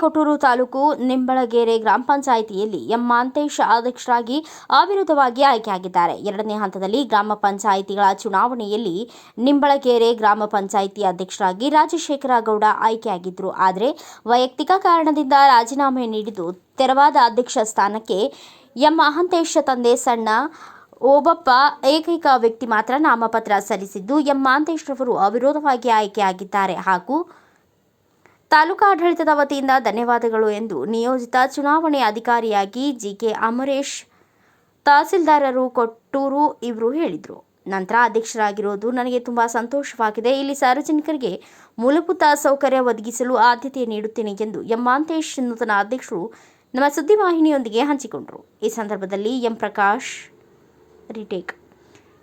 ಕೊಟ್ಟೂರು ತಾಲೂಕು ನಿಂಬಳಗೇರೆ ಗ್ರಾಮ ಪಂಚಾಯಿತಿಯಲ್ಲಿ ಎಂ ಮಾಂತೇಶ್ ಅಧ್ಯಕ್ಷರಾಗಿ ಅವಿರೋಧವಾಗಿ ಆಯ್ಕೆಯಾಗಿದ್ದಾರೆ. ಎರಡನೇ ಹಂತದಲ್ಲಿ ಗ್ರಾಮ ಪಂಚಾಯಿತಿಗಳ ಚುನಾವಣೆಯಲ್ಲಿ ನಿಂಬಳಗೇರೆ ಗ್ರಾಮ ಪಂಚಾಯಿತಿ ಅಧ್ಯಕ್ಷರಾಗಿ ರಾಜಶೇಖರ ಗೌಡ ಆಯ್ಕೆಯಾಗಿದ್ದರು. ಆದರೆ ವೈಯಕ್ತಿಕ ಕಾರಣದಿಂದ ರಾಜೀನಾಮೆ ನೀಡಿದ್ದು ತೆರವಾದ ಅಧ್ಯಕ್ಷ ಸ್ಥಾನಕ್ಕೆ ಎಂ ಮಹಾಂತೇಶ್ ತಂದೆ ಸಣ್ಣ ಓಬಪ್ಪ ಏಕೈಕ ವ್ಯಕ್ತಿ ಮಾತ್ರ ನಾಮಪತ್ರ ಸಲ್ಲಿಸಿದ್ದು, ಎಂ ಮಾಂತೇಶ್ ರವರು ಅವಿರೋಧವಾಗಿ ಆಯ್ಕೆಯಾಗಿದ್ದಾರೆ ಹಾಗೂ ತಾಲೂಕಾ ಆಡಳಿತದ ವತಿಯಿಂದ ಧನ್ಯವಾದಗಳು ಎಂದು ನಿಯೋಜಿತ ಚುನಾವಣೆ ಅಧಿಕಾರಿಯಾಗಿ ಜಿಕೆ ಅಮರೇಶ್ ತಹಸೀಲ್ದಾರರು ಕೊಟ್ಟೂರು ಇವರು ಹೇಳಿದರು. ನಂತರ ಅಧ್ಯಕ್ಷರಾಗಿರೋದು ನನಗೆ ತುಂಬ ಸಂತೋಷವಾಗಿದೆ. ಇಲ್ಲಿ ಸಾರ್ವಜನಿಕರಿಗೆ ಮೂಲಭೂತ ಸೌಕರ್ಯ ಒದಗಿಸಲು ಆದ್ಯತೆ ನೀಡುತ್ತೇನೆ ಎಂದು ಎಂ ಮಾಂತೇಶ್ ನೂತನ ಅಧ್ಯಕ್ಷರು ನಮ್ಮ ಸುದ್ದಿವಾಹಿನಿಯೊಂದಿಗೆ ಹಂಚಿಕೊಂಡರು. ಈ ಸಂದರ್ಭದಲ್ಲಿ ಎಂ ಪ್ರಕಾಶ್ ರಿಟೇಕ್.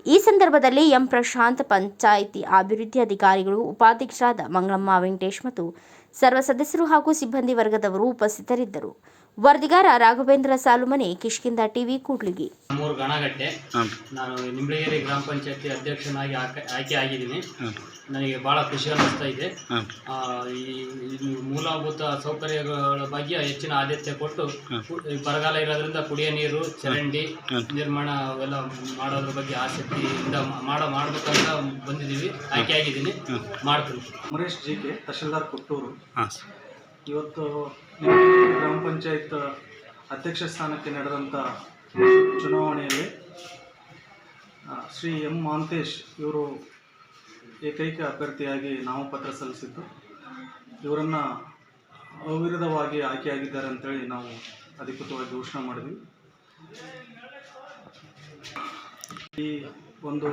ಈ ಸಂದರ್ಭದಲ್ಲಿ ಎಂ ಪ್ರಶಾಂತ್ ಪಂಚಾಯಿತಿ ಅಭಿವೃದ್ಧಿ ಅಧಿಕಾರಿಗಳು ಉಪಾಧ್ಯಕ್ಷರಾದ ಮಂಗಳಮ್ಮ ವೆಂಕಟೇಶ್ ಮತ್ತು ಸರ್ವ ಸದಸ್ಯರು ಹಾಗೂ ಸಿಬ್ಬಂದಿ ವರ್ಗದವರು ಉಪಸ್ಥಿತರಿದ್ದರು. ವರದಿಗಾರ ರಾಘವೇಂದ್ರ ಸಾಲುಮನೆ ಕಿಷ್ಕಿಂದ ಟಿವಿ ಕೂಡ್ಲಿಗಿ. ಮೂರು ಗಣಗಟ್ಟೆ. ನಾನು ನಿಂಬಳಗೇರಿ ಗ್ರಾಮ ಪಂಚಾಯತಿ ಅಧ್ಯಕ್ಷನಾಗಿ ಆಯ್ಕೆ ಆಯ್ಕೆ ಆಗಿದ್ದೀನಿ. ನನಗೆ ಭಾಳ ಖುಷಿ ಅನ್ನಿಸ್ತಾ ಇದೆ. ಆ, ಈ ಈ ಮೂಲಭೂತ ಸೌಕರ್ಯಗಳ ಬಗ್ಗೆ ಹೆಚ್ಚಿನ ಆದ್ಯತೆ ಕೊಟ್ಟು ಹ್ಮ್. ಕು- ಈ ಬರಗಾಲ ಇರೋದ್ರಿಂದ ಕುಡಿಯೋ ನೀರು ಚರಂಡಿ ನಿರ್ಮಾಣ ಅವೆಲ್ಲ ಮಾಡೋದ್ರ ಬಗ್ಗೆ ಆಸಕ್ತಿಯಿಂದ ಮಾಡ ಮಾಡಬೇಕಂತ ಬಂದಿದ್ದೀವಿ. ಆಯ್ಕೆ ಆಗಿದ್ದೀನಿ. ಮಾಡ್ತೀನಿ. Muresh G K tahsildar Kottur. ಹಾಂ. ಇವತ್ತು ಗ್ರಾಮ ಪಂಚಾಯತ್ ಅಧ್ಯಕ್ಷ ಸ್ಥಾನಕ್ಕೆ ನಡೆದಂಥ ಚುನಾವಣೆಯಲ್ಲಿ ಶ್ರೀ ಎಂ ಮಾಂತೇಶ್ ಇವರು ಏಕೈಕ ಅಭ್ಯರ್ಥಿಯಾಗಿ ನಾಮಪತ್ರ ಸಲ್ಲಿಸಿದ್ದು. ಇವರನ್ನು ಅವಿರೋಧವಾಗಿ ಆಯ್ಕೆಯಾಗಿದ್ದಾರೆ ಅಂತೇಳಿ ನಾವು ಅಧಿಕೃತವಾಗಿ ಘೋಷಣೆ ಮಾಡಿದ್ವಿ. ಈ ಒಂದು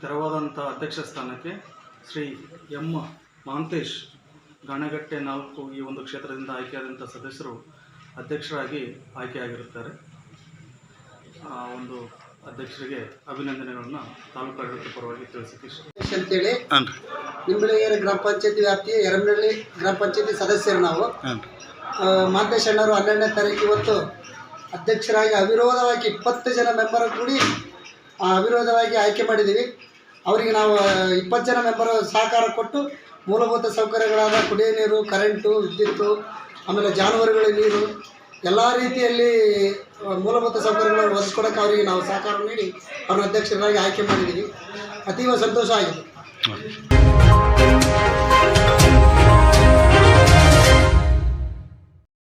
ತೆರವಾದಂಥ ಅಧ್ಯಕ್ಷ ಸ್ಥಾನಕ್ಕೆ ಶ್ರೀ ಎಂ ಮಹಾಂತೇಶ್ ಗಣಗಟ್ಟೆ ನಾಲ್ಕು ಈ ಒಂದು ಕ್ಷೇತ್ರದಿಂದ ಆಯ್ಕೆಯಾದಂಥ ಸದಸ್ಯರು ಅಧ್ಯಕ್ಷರಾಗಿ ಆಯ್ಕೆಯಾಗಿರುತ್ತಾರೆ. ಆ ಒಂದು ಅಧ್ಯಕ್ಷರಿಗೆ ಅಭಿನಂದನೆಗಳನ್ನು ತಾಲೂಕು ಆಡಳಿತ ಪರವಾಗಿ ತಿಳಿಸಕ್ಕೆ ಇಷ್ಟ ಅಂತೇಳಿ ನಿಂಬಳಗೇರಿ ಗ್ರಾಮ ಪಂಚಾಯತಿ ವ್ಯಾಪ್ತಿಯ ಎರಮನಹಳ್ಳಿ ಗ್ರಾಮ ಪಂಚಾಯತಿ ಸದಸ್ಯರು ನಾವು. ಮಾಂತೇಶ್ ಅಣ್ಣವರು ಹನ್ನೆರಡನೇ ತಾರೀಕು ಇವತ್ತು ಅಧ್ಯಕ್ಷರಾಗಿ ಅವಿರೋಧವಾಗಿ ಇಪ್ಪತ್ತು ಜನ ಮೆಂಬರ್ ಕೂಡಿ ಆ, ಅವಿರೋಧವಾಗಿ ಆಯ್ಕೆ ಮಾಡಿದ್ದೀವಿ. ಅವರಿಗೆ ನಾವು ಇಪ್ಪತ್ತು ಜನ ಮೆಂಬರ್ ಸಹಕಾರ ಕೊಟ್ಟು ಮೂಲಭೂತ ಸೌಕರ್ಯಗಳಾದ ಕುಡಿಯ ನೀರು ಕರೆಂಟು ವಿದ್ಯುತ್ತು ಆಮೇಲೆ ಜಾನುವಾರುಗಳ ನೀರು, ಎಲ್ಲ ರೀತಿಯಲ್ಲಿ ಮೂಲಭೂತ ಸೌಕರ್ಯಗಳನ್ನು ಒದಗಿಸ್ಕೊಡೋಕೆ ಅವರಿಗೆ ನಾವು ಸಹಕಾರ ನೀಡಿ, ಅವ್ರನ್ನ ಅಧ್ಯಕ್ಷರಾಗಿ ಆಯ್ಕೆ ಮಾಡಿದ್ದೀವಿ. ಅತೀವ ಸಂತೋಷ ಆಗಿದೆ.